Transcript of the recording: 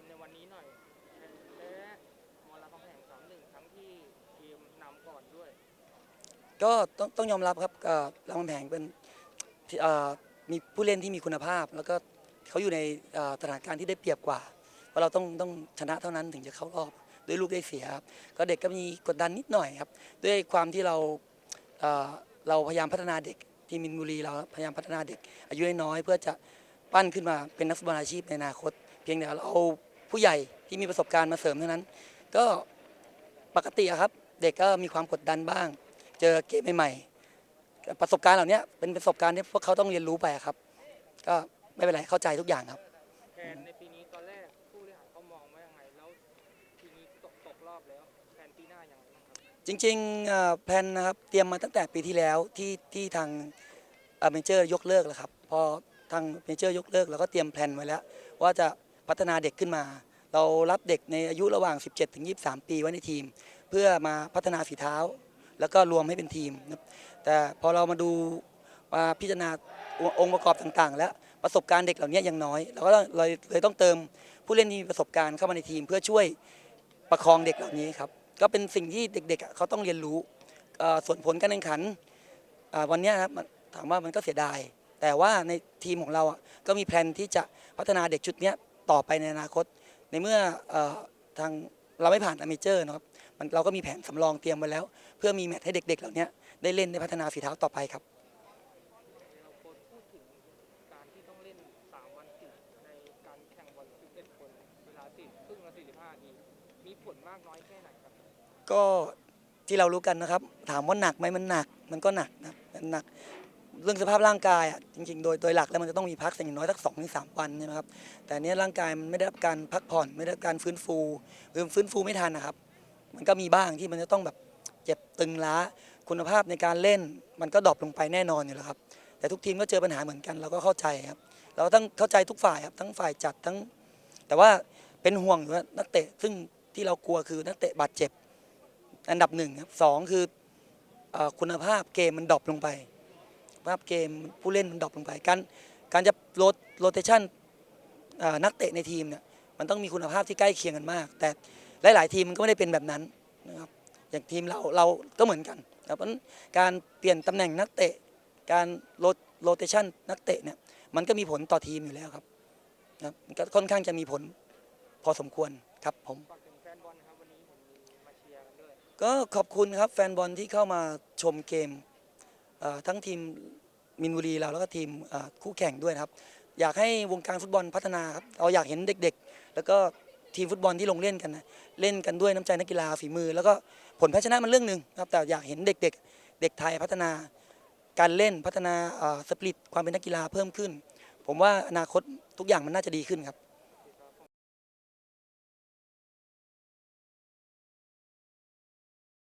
มในวันนี้หน่อยแพ้มอลำคำแหงสามหนึ่งทั้งที่เกมนำก่อนด้วย ก็ต้องต้องยอมรับครับเอ่อรามคำแหงเป็นที่เอ่อมีผู้เล่นที่มีคุณภาพ แล้วก็เขาอยู่ในเอ่อสถานการณ์ที่ได้เปรียบกว่าเพราะเราต้องต้องชนะเท่านั้นถึงจะเข้ารอบด้วยลูกได้เสียครับก็เด็กก็มีกดดันนิดหน่อยครับ ด้วยความที่เราเอ่อเราพยายามพัฒนาเด็กที่มินบุรีเราพยายามพัฒนาเด็ก อายุน้อยๆเพื่อจะปั้นขึ้นมาเป็นนักฟุตบอลอาชีพในอนาคต เพียงแต่เราเอา ผู้ใหญ่ที่มีประสบการณ์มาเสริมเท่านั้น ก็ปกติอะครับ เด็กก็มีความกดดันบ้าง เจอเกมใหม่ๆประสบการณ์เหล่านี้เป็นประสบการณ์ที่พวกเขาต้องเรียนรู้ไปอะครับ ก็ไม่เป็นไรเข้าใจทุกอย่างครับแผนในปีนี้ตอนแรกผู้บริหารเขามองว่ายังไงแล้วปีนี้ตกตกรอบแล้วแผนปีหน้ายังไงบ้างครับจริงๆเอ่อแพลนนะครับเตรียมมาตั้งแต่ปีที่แล้วที่ที่ทางเมเจอร์ยกเลิกแล้วครับพอทางเมเจอร์ยกเลิกเราก็เตรียมแพลนไว้แล้ว ว่าจะ พัฒนาเด็กขึ้นมา เรารับเด็กในอายุระหว่าง 17ถึง23 ปีไว้ในทีม เพื่อมาพัฒนาฝีเท้า แล้วก็รวมให้เป็นทีมนะแต่พอเรามาดูมาพิจารณาองค์ประกอบต่างๆ แล้วประสบการณ์เด็กเหล่านี้ยังน้อยเราก็เลยเลยต้องเติมผู้เล่นที่มีประสบการณ์เข้ามาในทีม เพื่อช่วยประคองเด็กเหล่านี้ครับก็เป็นสิ่งที่เด็กๆเขาต้องเรียนรู้ส่วนผลการแข่งขันวันนี้ครับถามว่ามันก็เสียดาย แต่ว่าในทีมของเราก็มีแผนที่จะพัฒนาเด็กชุดนี้ ต่อไปในอนาคต ในเมื่อเอ่อทางเราไม่ผ่านอเมเจอร์นะครับมันเราก็มีแผนสำรองเตรียมไว้แล้ว เพื่อมีแมตช์ให้เด็ก ๆ เหล่านี้ได้เล่นได้พัฒนาฝีเท้าต่อไปครับเราควรพูดถึงการที่ต้องเล่น3วันติดในการแข่งบอล11คนเวลาติดครึ่งละ45นาทีมีผลมากน้อยแค่ไหนครับก็ที่เรารู้กันนะครับ ถามว่าหนักไหมมันหนัก มันก็หนักนะมันหนัก เรื่องสภาพร่างกายอะจริงๆ โดยโดยหลักแล้วมันจะต้องมีพักอย่างน้อยสักสองถึงสามวันใช่ไหมครับแต่นเนี้ยร่างกายมันไม่ได้รับการพักผ่อนไม่ได้รับการฟื้นฟูหรือฟื้นฟูไม่ทันนะครับ มันก็มีบ้างที่มันจะต้องแบบเจ็บตึงล้าคุณภาพในการเล่น มันก็ดรอปลงไปแน่นอนอยู่แล้วครับ แต่ทุกทีมก็เจอปัญหาเหมือนกันเราก็เข้าใจครับเราต้องเข้าใจทุกฝ่ายครับทั้งฝ่ายจัดทั้ง แต่ว่าเป็นห่วงอยู่ว่านักเตะซึ่งที่เรากลัวคือนักเตะบาดเจ็บ อันดับหนึ่งครับสองคืออคุณภาพเกมมันดรอปลงไป ภาพเกมผู้เล่นมันดรอปลงไป การการจะโรโรเตชันนักเตะในทีมเนี่ยมันต้องมีคุณภาพที่ใกล้เคียงกันมาก แต่หลาย ๆ ทีมมันก็ไม่ได้เป็นแบบนั้นนะครับอย่างทีมเราเราก็เหมือนกันครับเพราะฉะนั้นการเปลี่ยนตำแหน่งนักเตะ การโรโรเตชันนักเตะเนี่ยมันก็มีผลต่อทีมอยู่แล้วครับนะครับมันก็ค่อนข้างจะมีผลพอสมควรครับผมฝากถึงแฟนบอลนะครับวันนี้เห็นมีมาเชียร์กันด้วยก็ขอบคุณครับแฟนบอลที่เข้ามาชมเกมเอ่อ ทั้งทีมมินบุรีเราแล้วก็ทีมคู่แข่งด้วยนะครับ อยากให้วงการฟุตบอลพัฒนาครับเราอยากเห็นเด็กๆ แล้วก็ทีมฟุตบอลที่ลงเล่นกันนะเล่นกันด้วยน้ำใจนักกีฬาฝีมือ แล้วก็ผลแพ้ชนะมันเรื่องหนึ่งครับแต่อยากเห็นเด็กๆ เด็กไทยพัฒนาการเล่นพัฒนาสปริตความเป็นนักกีฬาเพิ่มขึ้น ผมว่าอนาคตทุกอย่างมันน่าจะดีขึ้นครับ